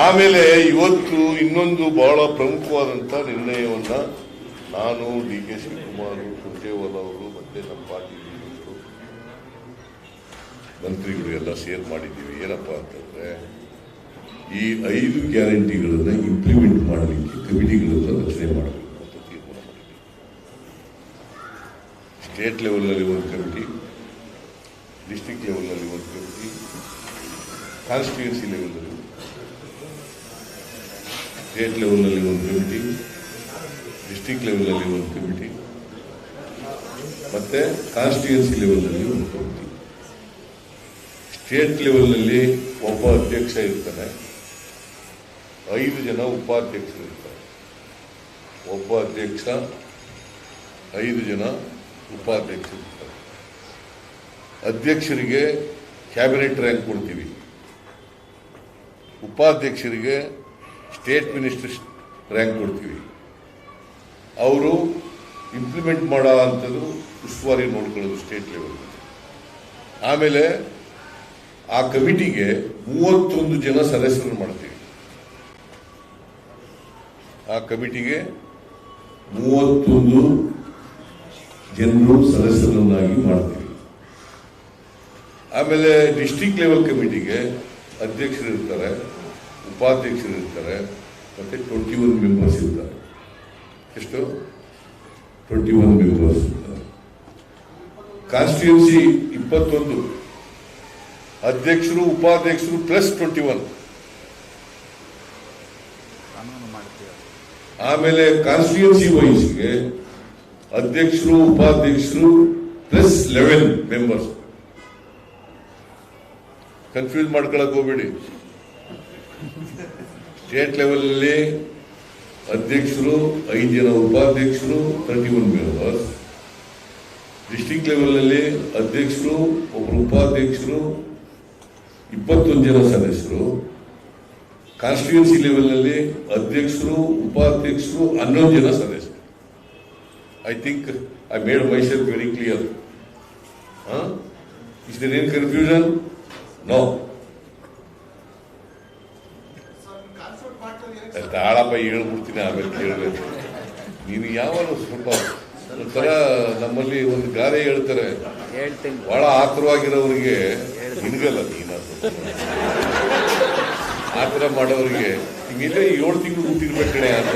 ಆಮೇಲೆ ಇವತ್ತು ಇನ್ನೊಂದು ಬಹಳ ಪ್ರಮುಖವಾದಂತ ನಿರ್ಣಯವನ್ನ ನಾನು ಡಿ ಕೆ ಶಿವಕುಮಾರ್ ಸುರ್ಜೇವಾಲ ಅವರು ಮತ್ತೆ ನಮ್ಮ ಪಾರ್ಟಿ ಲೀಡರ್ಗಳು, ಮಂತ್ರಿಗಳು ಎಲ್ಲ ಸೇರ್ ಮಾಡಿದ್ದೀವಿ. ಏನಪ್ಪ ಅಂತಂದ್ರೆ ಈ ಐದು ಗ್ಯಾರಂಟಿಗಳನ್ನ ಇಂಪ್ಲಿಮೆಂಟ್ ಮಾಡಲಿಕ್ಕೆ ಕಮಿಟಿಗಳನ್ನ ರಚನೆ ಮಾಡಬೇಕು ಅಂತ ತೀರ್ಮಾನ ಮಾಡಿದ್ದೀವಿ. ಸ್ಟೇಟ್ ಲೆವೆಲ್ನಲ್ಲಿ ಒಂದು ಕಮಿಟಿ ಡಿಸ್ಟಿಕ್ ಲೆವೆಲ್ನಲ್ಲಿ ಒಂದು ಕಮಿಟಿ ಕಾನ್ಸ್ಟಿಟ್ಯೂನ್ಸಿ ಲೆವೆಲ್ನಲ್ಲಿ ಸ್ಟೇಟ್ ಲೆವೆಲಲ್ಲಿ ಒಂದು ಕಮಿಟಿ ಡಿಸ್ಟಿಕ್ ಲೆವೆಲಲ್ಲಿ ಒಂದು ಕಮಿಟಿ ಮತ್ತು ಕಾನ್ಸ್ಟಿಟ್ಯೂನ್ಸಿ ಲೆವೆಲಲ್ಲಿ ಒಂದು ಕಮಿಟಿ ಸ್ಟೇಟ್ ಲೆವೆಲ್ನಲ್ಲಿ ಒಬ್ಬ ಅಧ್ಯಕ್ಷ ಇರ್ತಾನೆ. ಐದು ಜನ ಉಪಾಧ್ಯಕ್ಷರು ಇರ್ತಾರೆ. ಒಬ್ಬ ಅಧ್ಯಕ್ಷ, ಐದು ಜನ ಉಪಾಧ್ಯಕ್ಷರು ಇರ್ತಾರೆ. ಅಧ್ಯಕ್ಷರಿಗೆ ಕ್ಯಾಬಿನೆಟ್ ರ್ಯಾಂಕ್ ಕೊಡ್ತೀವಿ. ಉಪಾಧ್ಯಕ್ಷರಿಗೆ ಸ್ಟೇಟ್ ಮಿನಿಸ್ಟರ್ ರ್ಯಾಂಕ್ ಕೊಡ್ತೀವಿ. ಅವರು ಇಂಪ್ಲಿಮೆಂಟ್ ಮಾಡೋ ಅಂಥದ್ದು ಉಸ್ತುವಾರಿ ನೋಡ್ಕೊಳ್ಳೋದು ಸ್ಟೇಟ್ ಲೆವೆಲ್ ಆಮೇಲೆ ಆ ಕಮಿಟಿಗೆ ಮೂವತ್ತೊಂದು ಜನ ಸದಸ್ಯರನ್ನು ಮಾಡ್ತೀವಿ. ಆ ಕಮಿಟಿಗೆ ಮೂವತ್ತೊಂದು ಜನರು ಸದಸ್ಯರನ್ನಾಗಿ ಮಾಡ್ತೀವಿ. ಆಮೇಲೆ ಡಿಸ್ಟಿಕ್ ಲೆವೆಲ್ ಕಮಿಟಿಗೆ ಅಧ್ಯಕ್ಷರು ಇರ್ತಾರೆ ಉಪಾಧ್ಯಕ್ಷರು ಇರ್ತಾರೆ ಮತ್ತೆ ಟ್ವೆಂಟಿ ಒನ್ ಮೆಂಬರ್ಸ್ ಇರ್ತಾರೆ. ಎಷ್ಟು? ಟ್ವೆಂಟಿ ಒನ್ ಮೆಂಬರ್ಸ್ ಇರ್ತಾರೆ ಕಾನ್ಸ್ಟಿಟ್ಯೂನ್ಸಿ ಇಪ್ಪತ್ತೊಂದು. ಅಧ್ಯಕ್ಷರು ಉಪಾಧ್ಯಕ್ಷರು ಪ್ಲಸ್ ಟ್ವೆಂಟಿ ಒನ್ ಆಮೇಲೆ ಕಾನ್ಸ್ಟಿಟ್ಯೂನ್ಸಿ ವೈಸ್ಗೆ ಅಧ್ಯಕ್ಷರು ಉಪಾಧ್ಯಕ್ಷರು ಪ್ಲಸ್ ಲೆವೆನ್ ಮೆಂಬರ್ಸ್ ಕನ್ಫ್ಯೂಸ್ ಮಾಡ್ಕೊಳಕ್ ಹೋಗ್ಬೇಡಿ. ಸ್ಟೇಟ್ ಲೆವೆಲಲ್ಲಿ ಅಧ್ಯಕ್ಷರು, ಐದು ಜನ ಉಪಾಧ್ಯಕ್ಷರು ತರ್ಟಿ ಒನ್ ಮೆಂಬರ್ಸ್ ಡಿಸ್ಟಿಕ್ ಲೆವೆಲ್ನಲ್ಲಿ ಅಧ್ಯಕ್ಷರು ಒಬ್ಬರು ಉಪಾಧ್ಯಕ್ಷರು, ಇಪ್ಪತ್ತೊಂದು ಜನ ಸದಸ್ಯರು. ಕಾನ್ಸ್ಟಿಟ್ಯೂನ್ಸಿ ಲೆವೆಲ್ನಲ್ಲಿ ಅಧ್ಯಕ್ಷರು, ಉಪಾಧ್ಯಕ್ಷರು, ಹನ್ನೊಂದು ಜನ ಸದಸ್ಯರು. I think I made myself very clear is there any confusion no ತಾಳಪ್ಪ ಹೇಳ್ಬಿಡ್ತೀನಿ ಆಮೇಲೆ ಕೇಳಬೇಕು ನೀನು ಯಾವಾಗ ಸ್ವಲ್ಪ ಒಂಥರ ನಮ್ಮಲ್ಲಿ ಒಂದು ಗಾದೆ ಹೇಳ್ತಾರೆ. ಬಹಳ ಆತುರವಾಗಿರೋರಿಗೆ ನಿನಗಲ್ಲ ನೀನು ಆತರ ಮಾಡೋರಿಗೆ ಹಿಂಗಿಲ್ಲೇ ಏಳು ತಿಂಗಳು ಹುಟ್ಟಿರ್ಬೇಕು ಕಣೆ ಅಂತ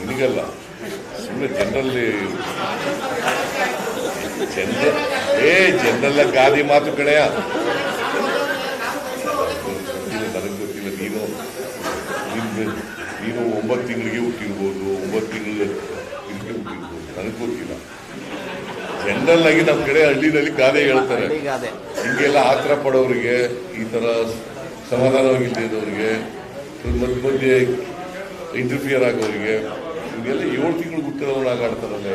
ನಿನಗಲ್ಲ. ಸುಮ್ಮನೆ ಜನರಲ್ಲಿ ಜನ ಏ ಜನರಲ್ಲ ಗಾದಿ ಮಾತು ಕಣೆಯ ಗೊತ್ತಿಲ್ಲ ನನಗೆ ಗೊತ್ತಿಲ್ಲ ನೀನು ನೀನು ನೀನು ಒಂಬತ್ತು ತಿಂಗಳಿಗೆ ಹುಟ್ಟಿರ್ಬೋದು ಒಂಬತ್ತು ತಿಂಗಳಿಗೆ ಹುಟ್ಟಿರ್ಬೋದು ನನಗೆ ಗೊತ್ತಿಲ್ಲ. ಜನರಲ್ ಆಗಿ ನಮ್ಮ ಕಡೆ ಹಳ್ಳಿನಲ್ಲಿ ಗಾದೆ ಹೇಳ್ತಾರೆ. ಹಿಂಗೆಲ್ಲ ಆತರ ಪಡೋರಿಗೆ ಈ ತರ ಸಮಾಧಾನವಾಗಿಲ್ಲದವ್ರಿಗೆ ಇದ್ದವ್ರಿಗೆ ಮಧ್ಯ ಮಧ್ಯೆ ಇಂಟರ್ಫಿಯರ್ ಆಗೋರಿಗೆ ಹಿಂಗೆಲ್ಲ ಏಳು ತಿಂಗಳು ಹುಟ್ಟಿದವನಾಗ ಆಡ್ತಾರಲ್ಲ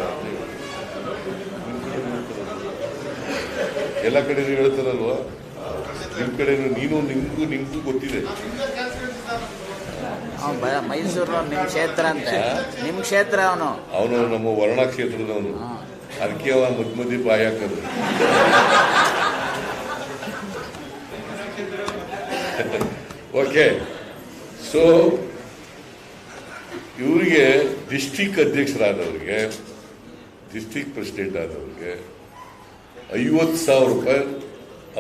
ಎಲ್ಲ ಕಡೆನೂ ಹೇಳ್ತಾರಲ್ವಾ? ನಿಮ್ಮ ಕಡೆಯೂ ನೀನು ನಿಮಗೂ ನಿಮಗೂ ಗೊತ್ತಿದೆ. ಮೈಸೂರು ನಿಮ್ಮ ಕ್ಷೇತ್ರ ಅಂತೆ. ನಿಮ್ಮ ಕ್ಷೇತ್ರ ಅವನು. ಅವನು ನಮ್ಮ ವರ್ಣ ಕ್ಷೇತ್ರದವನು ಅದಕ್ಕೆ ಅವ ಬಾಯಿ ಹಾಕೋದು ಓಕೆ. ಸೊ ಇವರಿಗೆ ಡಿಸ್ಟಿಕ್ ಅಧ್ಯಕ್ಷರಾದವ್ರಿಗೆ ಡಿಸ್ಟಿಕ್ ಪ್ರೆಸಿಡೆಂಟ್ ಆದವ್ರಿಗೆ ಐವತ್ತು ಸಾವಿರ ರೂಪಾಯಿ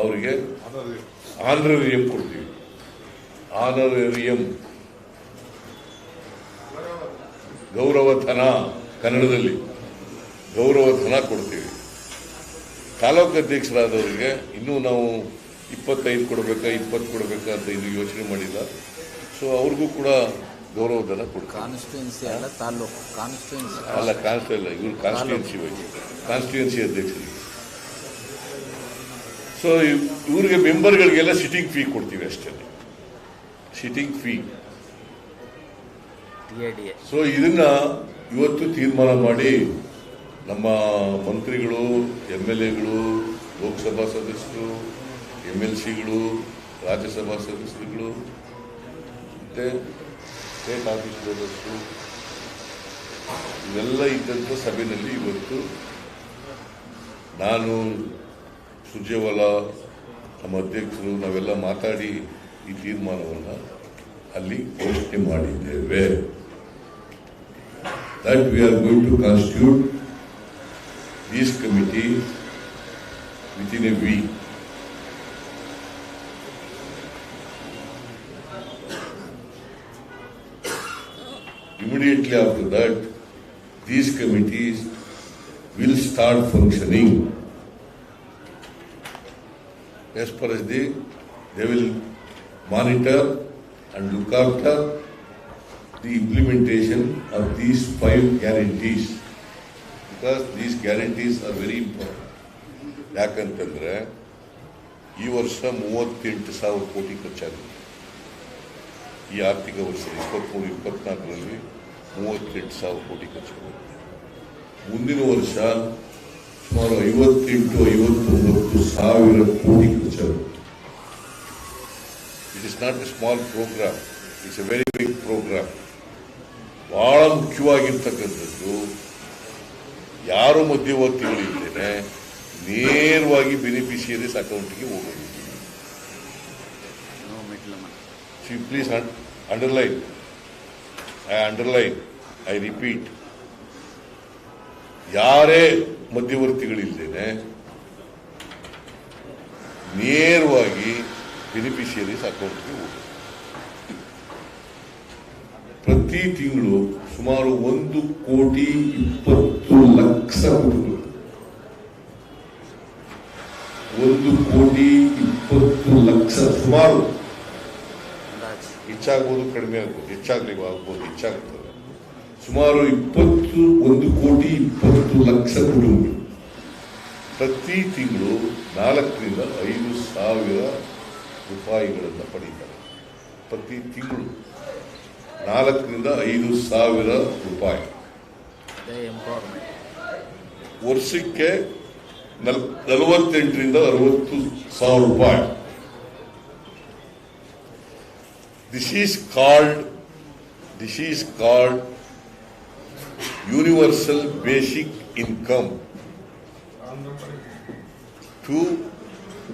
ಅವರಿಗೆ ಆನರೇರಿಯಂ ಕೊಡ್ತೀವಿ. ಆನರೇರಿಯಂ ಗೌರವಧನ ಕನ್ನಡದಲ್ಲಿ ಗೌರವಧನ ಕೊಡ್ತೀವಿ. ತಾಲೂಕು ಅಧ್ಯಕ್ಷರಾದವರಿಗೆ ಇನ್ನೂ ನಾವು ಇಪ್ಪತ್ತೈದು ಕೊಡಬೇಕಾ ಇಪ್ಪತ್ತು ಕೊಡಬೇಕಾ ಅಂತ ಇನ್ನು ಯೋಚನೆ ಮಾಡಿಲ್ಲ. ಸೊ ಅವ್ರಿಗೂ ಕೂಡ ಗೌರವಧನ ಕೊಡ್ತೀವಿ. ಕಾನ್ಸ್ಟಿಟ್ಯೂನ್ಸಿ ಅಲ್ಲ ತಾಲೂಕು. ಕಾನ್ಸ್ಟಿಟ್ಯೂನ್ಸಿ ಅಲ್ಲ ಕಾನ್ಸ್ಟಿ ಇಲ್ಲ ಇವ್ರು ಕಾನ್ಸ್ಟಿಟ್ಯೂನ್ಸಿ ಬಗ್ಗೆ ಕಾನ್ಸ್ಟಿಟ್ಯೂನ್ಸಿ ಅಧ್ಯಕ್ಷರಿಗೆ. ಸೊ ಇವ್ರಿಗೆ ಮೆಂಬರ್ಗಳಿಗೆಲ್ಲ ಸಿಟ್ಟಿಂಗ್ ಫೀ ಕೊಡ್ತೀವಿ ಅಷ್ಟೇ. ಸಿಟ್ಟಿಂಗ್ ಫೀ ಸೊ ಇದನ್ನ ಇವತ್ತು ತೀರ್ಮಾನ ಮಾಡಿ ನಮ್ಮ ಮಂತ್ರಿಗಳು ಎಂ ಎಲ್ ಎಗಳು ಲೋಕಸಭಾ ಸದಸ್ಯರು ಎಂ ಎಲ್ ಸಿಗಳು ರಾಜ್ಯಸಭಾ ಸದಸ್ಯರುಗಳು, ಮತ್ತೆ ಸ್ಟೇಟ್ ಆಫೀಸ್ ಸದಸ್ಯರು ಇವೆಲ್ಲ ಇದ್ದಂಥ ಸಭೆಯಲ್ಲಿ ಇವತ್ತು ನಾನು ಸುಜೇವಾಲ ನಮ್ಮ ಅಧ್ಯಕ್ಷರು, ನಾವೆಲ್ಲ ಮಾತಾಡಿ ಈ ತೀರ್ಮಾನವನ್ನು ಅಲ್ಲಿ ಘೋಷಣೆ ಮಾಡಿದ್ದೇವೆ. that we are going to constitute this committee within a week. Immediately after that, these committees will start functioning as far as they, they will monitor and look after the implementation of these five guarantees. Because these guarantees are very important. ಯಾಕಂತಂದ್ರೆ ಈ ವರ್ಷ ಮೂವತ್ತೆಂಟು ಸಾವಿರ ಕೋಟಿ ಖರ್ಚಾಗಿದೆ ಈ ಆರ್ಥಿಕ ವರ್ಷ ಇಪ್ಪತ್ಮೂರು, ಇಪ್ಪತ್ನಾಲ್ಕರಲ್ಲಿ ಮೂವತ್ತೆಂಟು ಸಾವಿರ ಕೋಟಿ ಖರ್ಚಾಗಿದೆ ಮುಂದಿನ ವರ್ಷ ಸುಮಾರು ಐವತ್ತೆಂಟು, ಐವತ್ತೊಂಬತ್ತು ಸಾವಿರ ಕೋಟಿ ಖರ್ಚಾಗುತ್ತೆ. It is not a small programme it's a very big programme ಬಹಳ ಮುಖ್ಯವಾಗಿರ್ತಕ್ಕಂಥದ್ದು ಯಾರು ಮಧ್ಯವರ್ತಿಗಳಿದ್ದೇನೆ ನೇರವಾಗಿ ಬೆನಿಫಿಷಿಯರೀಸ್ ಅಕೌಂಟ್ಗೆ ಹೋಗೋದು. No please underline I underline I repeat. ಯಾರೇ ಮಧ್ಯವರ್ತಿಗಳಿದ್ದೇನೆ ನೇರವಾಗಿ ಬೆನಿಫಿಷಿಯರೀಸ್ ಅಕೌಂಟ್ಗೆ ಹೋಗಿ ಪ್ರತಿ ತಿಂಗಳು ಸುಮಾರು ಒಂದು ಕೋಟಿ ಇಪ್ಪತ್ತು ಲಕ್ಷ ಕುಟುಂಬಗಳು ಒಂದು ಕೋಟಿ ಇಪ್ಪತ್ತು ಲಕ್ಷ ಸುಮಾರು. ಹೆಚ್ಚಾಗ್ಬೋದು, ಕಡಿಮೆ ಆಗ್ಬೋದು, ಹೆಚ್ಚಾಗ್ಲಿ, ಆಗ್ಬೋದು, ಹೆಚ್ಚಾಗ್ತದೆ. ಸುಮಾರು ಇಪ್ಪತ್ತು, ಒಂದು ಕೋಟಿ ಇಪ್ಪತ್ತು ಲಕ್ಷ ಕುಟುಂಬಗಳು ಪ್ರತಿ ತಿಂಗಳು ನಾಲ್ಕರಿಂದ ಐದು ಸಾವಿರ ರೂಪಾಯಿಗಳನ್ನು ಪಡೀತಾರೆ. ಪ್ರತಿ ತಿಂಗಳು. ನಾಲ್ಕರಿಂದ ಐದು ಸಾವಿರ ರೂಪಾಯಿ. ಅದೇ ಎಂಪವರ್ಮೆಂಟ್ ವರ್ಷಕ್ಕೆ ನಲ್ ನಲವತ್ತೆಂಟರಿಂದ ಅರವತ್ತು ಸಾವಿರ ರೂಪಾಯಿ. This is called this is called universal basic income to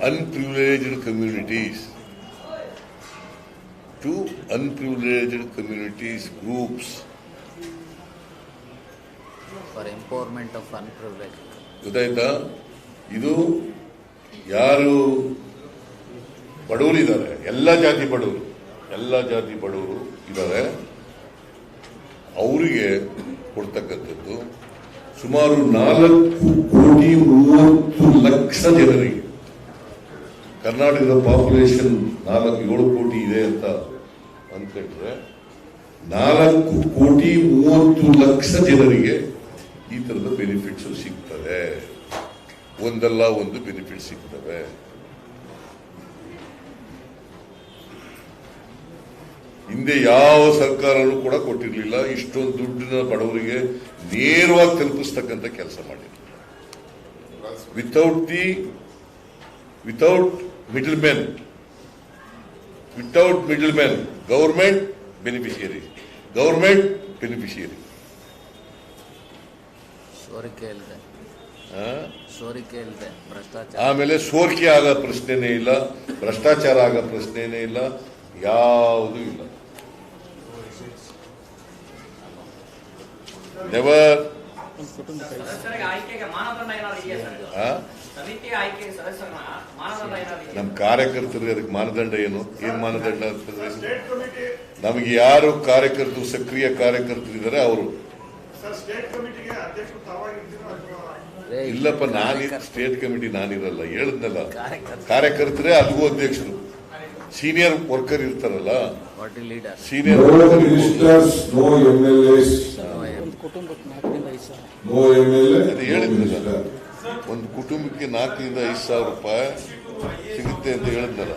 unprivileged communities to unprivileged communities groups for empowerment of unprivileged. ಗೊತ್ತಾಯ್ತಾ? ಇದು ಯಾರು ಬಡವರಿದ್ದಾರೆ? ಎಲ್ಲ ಜಾತಿ ಬಡವರು ಎಲ್ಲ ಜಾತಿ ಬಡವರು ಇದ್ದಾರೆ. ಅವರಿಗೆ ಕೊಡ್ತಕ್ಕಂಥದ್ದು ಸುಮಾರು ನಾಲ್ಕು ಕೋಟಿ ಮೂವತ್ತು ಲಕ್ಷ ಜನರಿಗೆ. ಕರ್ನಾಟಕದ ಪಾಪ್ಯುಲೇಷನ್ ನಾಲ್ಕು ಏಳು ಕೋಟಿ ಇದೆ ಅಂತ ಅಂದ್ಕೊಂಡ್ರೆ, ನಾಲ್ಕು ಕೋಟಿ ಮೂವತ್ತು ಲಕ್ಷ ಜನರಿಗೆ ಈ ತರದ ಬೆನಿಫಿಟ್ಸ್ ಸಿಗ್ತದೆ. ಒಂದಲ್ಲ ಒಂದು ಬೆನಿಫಿಟ್ ಸಿಗ್ತವೆ. ಹಿಂದೆ ಯಾವ ಸರ್ಕಾರನೂ ಕೂಡ ಕೊಟ್ಟಿರಲಿಲ್ಲ, ಇಷ್ಟೊಂದು ದುಡ್ಡಿನ ಬಡವರಿಗೆ ನೇರವಾಗಿ ತಲುಪಿಸ್ತಕ್ಕಂಥ ಕೆಲಸ ಮಾಡಿದ್ರು without the without middlemen without middlemen government beneficiary government beneficiary ಸೋರಿಕೆ ಇಲ್ಲದೆ ಸೋರಿಕೆ ಇಲ್ಲದೆ ಭ್ರಷ್ಟಾಚಾರ. ಆಮೇಲೆ ಸೋರಿಕೆ ಆಗೋ ಪ್ರಶ್ನೆನೇ ಇಲ್ಲ ಭ್ರಷ್ಟಾಚಾರ ಆಗೋ ಪ್ರಶ್ನೆನೇ ಇಲ್ಲ ಯಾವುದೂ ಇಲ್ಲ. ನೆವರ್ ನಮ್ಮ ಕಾರ್ಯಕರ್ತರಿಗೆ ಅದಕ್ಕೆ ಮಾನದಂಡ ಏನು? ಏನ್ ಮಾನದಂಡ ಅಂತಂದ್ರೆ ನಮಗೆ ಯಾರು ಕಾರ್ಯಕರ್ತರು ಸಕ್ರಿಯ ಕಾರ್ಯಕರ್ತರಿದ್ದಾರೆ ಅವರು? ಸರ್ ಸ್ಟೇಟ್ ಕಮಿಟಿಗೆ ಅಧ್ಯಕ್ಷರು ತಾವಾಗಿರ್ತೀರೋ ಇಲ್ಲಪ್ಪ ನಾನು ಸ್ಟೇಟ್ ಕಮಿಟಿ ನಾನಿರಲ್ಲ ಹೇಳಿದ್ನಲ್ಲ ಕಾರ್ಯಕರ್ತ ಕಾರ್ಯಕರ್ತರೇ ಅಲ್ಲಿಗೂ ಅಧ್ಯಕ್ಷರು? ಸೀನಿಯರ್ ವರ್ಕರ್ ಇರ್ತಾರಲ್ಲ. ಸೀನಿಯರ್ ಹೇಳಿದ್ನಲ್ಲ. ಒಂದು ಕುಟುಂಬಕ್ಕೆ ನಾಲ್ಕರಿಂದ ಐದು ಸಾವಿರ ರೂಪಾಯಿ ಸಿಗುತ್ತೆ ಅಂತ ಹೇಳಿದ್ನಲ್ಲ.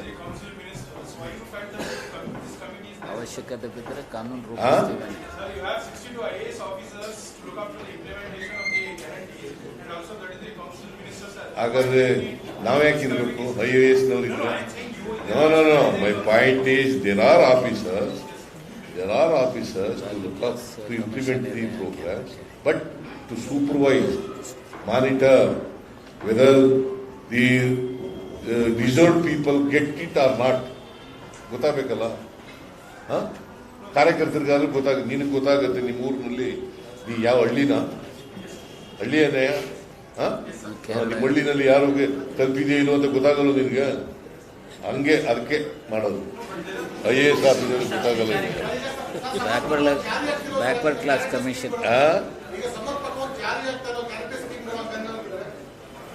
ಅವಶ್ಯಕತೆ ಬಿದ್ದರೆ ಕಾನೂನು ಆ? ರೂಪಿಸ್ತೀವಿ Sir, you 62 IAS officers to look after the implementation of the guarantees and also 33 council ministers. are- ಹಾಗಾದ್ರೆ ನಾವ್ಯಾಕೆ ಇರಬೇಕು I A S ನವರಿದ್ರೆ no no no my point is there are officers there are officers to implement the programme but to supervise monitor whether the reserve people get it or not. ಗೊತ್ತಾಗಬೇಕಲ್ಲ? ಹಾಂ? ಕಾರ್ಯಕರ್ತರಿಗಾದ್ರೂ ಗೊತ್ತಾಗ ನಿನಗೆ ಗೊತ್ತಾಗುತ್ತೆ ನಿಮ್ಮ ಊರಿನಲ್ಲಿ ನೀ ಯಾವ ಹಳ್ಳಿನ? ಹಳ್ಳಿ ಅದೇ ಹಾಂ ನಿಮ್ಮ ಹಳ್ಳಿನಲ್ಲಿ ಯಾರು ತಲುಪಿದೆಯೋ ಇಲ್ಲೋ ಅಂತ ಗೊತ್ತಾಗಲ್ಲ ನಿನಗೆ? ಹಂಗೆ ಅದಕ್ಕೆ ಮಾಡೋದು. ಐ ಎ ಎಸ್ ಆಫೀಸರ್ ಗೊತ್ತಾಗಲ್ಲ ಬ್ಯಾಕ್ವರ್ಡ್ ಬ್ಯಾಕ್ವರ್ಡ್ ಕ್ಲಾಸ್ ಕಮಿಷನ್?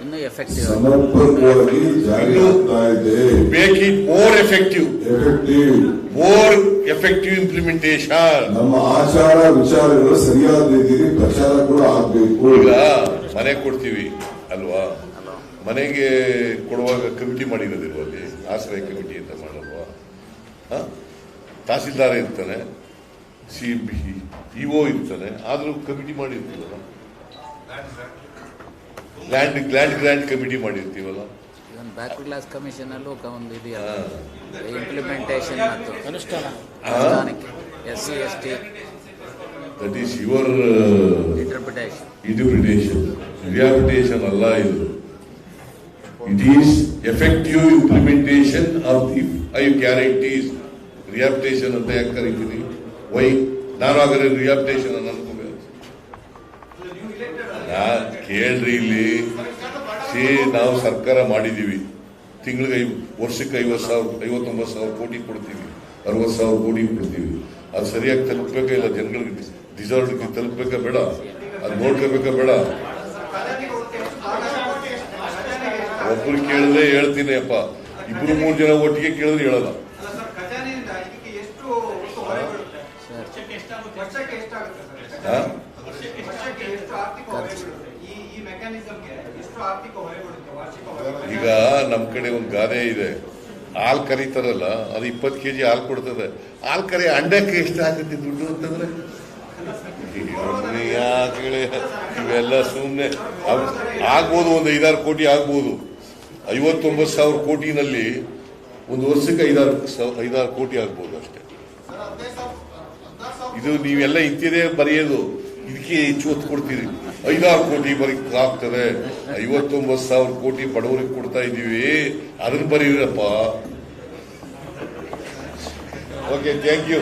ಇನ್ನೂ ಎಫೆಕ್ಟಿವ್ ಸಮರ್ಪಕವಾಗಿ ಜಾರಿ ಆಗ್ತಾ ಇದೆ. Make it more effective effective more effective implementation ನಮ್ಮ ಆಚಾರ ವಿಚಾರಗಳು ಸರಿಯಾದ ರೀತಿಯಲ್ಲಿ ಪ್ರಚಾರ ಕೂಡ ಆಗಬೇಕು. ಈಗ ಮನೆ ಕೊಡ್ತೀವಿ ಅಲ್ವಾ? ಮನೆಗೆ ಕೊಡುವಾಗ ಕಮಿಟಿ ಮಾಡಿರೋದಿಲ್ವ ಅಲ್ಲಿ? ಆಶ್ರಯ ಕಮಿಟಿ ಅಂತ ಮಾಡಲ್ವಾ? ತಹಸೀಲ್ದಾರ ತಹಸೀಲ್ದಾರ್ ಇರ್ತಾನೆ ಸಿ ಬಿ ಇಒ ಇರ್ತಾನೆ ಆದರೂ ಕಮಿಟಿ ಮಾಡಿರ್ತೀವಲ್ಲ? ಲ್ಯಾಂಡ್ ಲ್ಯಾಂಡ್ ಗ್ರ್ಯಾಂಡ್ ಕಮಿಟಿ ಮಾಡಿರ್ತೀವಲ್ಲ? ಇವನ್ ಬ್ಯಾಕ್ವರ್ಡ್ ಕ್ಲಾಸ್ ಕಮಿಷನ್ ಅಲ್ಲೂ ಒಂದು. ಇದೆಯಲ್ಲ ಇಂಪ್ಲಿಮೆಂಟೇಷನ್ ಮತ್ತು ಅನುಷ್ಠಾನ. ಅನುಷ್ಠಾನಕ್ಕೆ. S C S T that is your interpretation interpretation rehabilitation ಅಲ್ಲ ಇದು. It is effective implementation of the I guarantees rehabilitation ಅಂತ ಯಾಕೆ ಕರಿತೀನಿ? ವೈ ನಾನು ಹಾಗಾದ್ರೆ ರಿಯಾಪಿಟೇಷನ್ ಅನ್ನು ಅನ್ಕೋಬೇಕು ನಾ- ಕೇಳ್ರಿ ಇಲ್ಲಿ, ಸೇ ನಾವು ಸರ್ಕಾರ ಮಾಡಿದೀವಿ. ತಿಂಗಳಿಗೆ ವರ್ಷಕ್ಕೆ ಐವತ್ತು ಸಾವಿರ, ಐವತ್ತೊಂಬತ್ತು ಸಾವಿರ ಕೋಟಿ ಕೊಡ್ತೀವಿ. ಅರವತ್ತು ಸಾವಿರ ಕೋಟಿ ಕೊಡ್ತೀವಿ. ಅದು ಸರಿಯಾಗಿ ತಲುಪಬೇಕಾ ಇಲ್ಲ ಜನಗಳಿಗೆ ಡಿಸರ್ವ್ಡ್ಗೆ ತಲುಪಬೇಕಾ ಬೇಡ? ಅದು ನೋಡ್ಕೋಬೇಕಾ ಬೇಡ? ಒಬ್ರು ಕೇಳಿದ್ರೆ ಹೇಳ್ತೀನಿ ಅಪ್ಪ. ಇಬ್ಬರು ಮೂರು ಜನ ಒಟ್ಟಿಗೆ ಕೇಳಿದ್ರೆ ಹೇಳಲ್ಲ. ವರ್ಷಕ್ಕೆ ಎಷ್ಟಾಗುತ್ತೆ ವರ್ಷಕ್ಕೆ ಸರ್ ಹಾ? ವರ್ಷಕ್ಕೆ ಎಷ್ಟು ಆರ್ಥಿಕ ಹೊರೆ ಬೀಳುತ್ತೆ ಈ ಈ ಮೆಕ್ಯಾನಿಸಮ್ಗೆ ಎಷ್ಟು ಆರ್ಥಿಕ ಹೊರೆ ಬೀಳುತ್ತೆ ವಾರ್ಷಿಕ ಹೊರೆ ಈಗ ನಮ್ಮ ಕಡೆ ಒಂದು ಗಾದೆ ಇದೆ. ಹಾಲು ಕರೀತಾರಲ್ಲ ಅದು ಇಪ್ಪತ್ತು ಕೆಜಿ ಹಾಲು ಕೊಡ್ತದೆ. ಹಾಲು ಕರಿ ಅಂಡಕ್ಕೆ ಎಷ್ಟು ಆಗುತ್ತೆ ದುಡ್ಡು ಅಂತಂದ್ರೆ? ಇವೆಲ್ಲ ಸುಮ್ಮನೆ ಆಗ್ಬೋದು ಒಂದು ಐದಾರು ಕೋಟಿ ಆಗ್ಬೋದು. ಐವತ್ತೊಂಬತ್ತು ಸಾವಿರ ಕೋಟಿನಲ್ಲಿ ಒಂದು ವರ್ಷಕ್ಕೆ ಐದಾರು ಐದಾರು ಕೋಟಿ ಆಗ್ಬೋದು ಅಷ್ಟೇ. ಇದು ನೀವೆಲ್ಲ ಇಂತಿದೆ ಬರೆಯೋದು. ಇದಕ್ಕೆ ಹೆಚ್ಚು ಒತ್ತು ಕೊಡ್ತೀರಿ. ಐದಾರು ಕೋಟಿ ಬರೀ ಆಗ್ತದೆ. ಐವತ್ತೊಂಬತ್ತು ಸಾವಿರ ಕೋಟಿ ಬಡವರಿಗೆ ಕೊಡ್ತಾ ಇದ್ದೀವಿ ಅದನ್ನ ಬರೀರಪ್ಪ. Okay thank you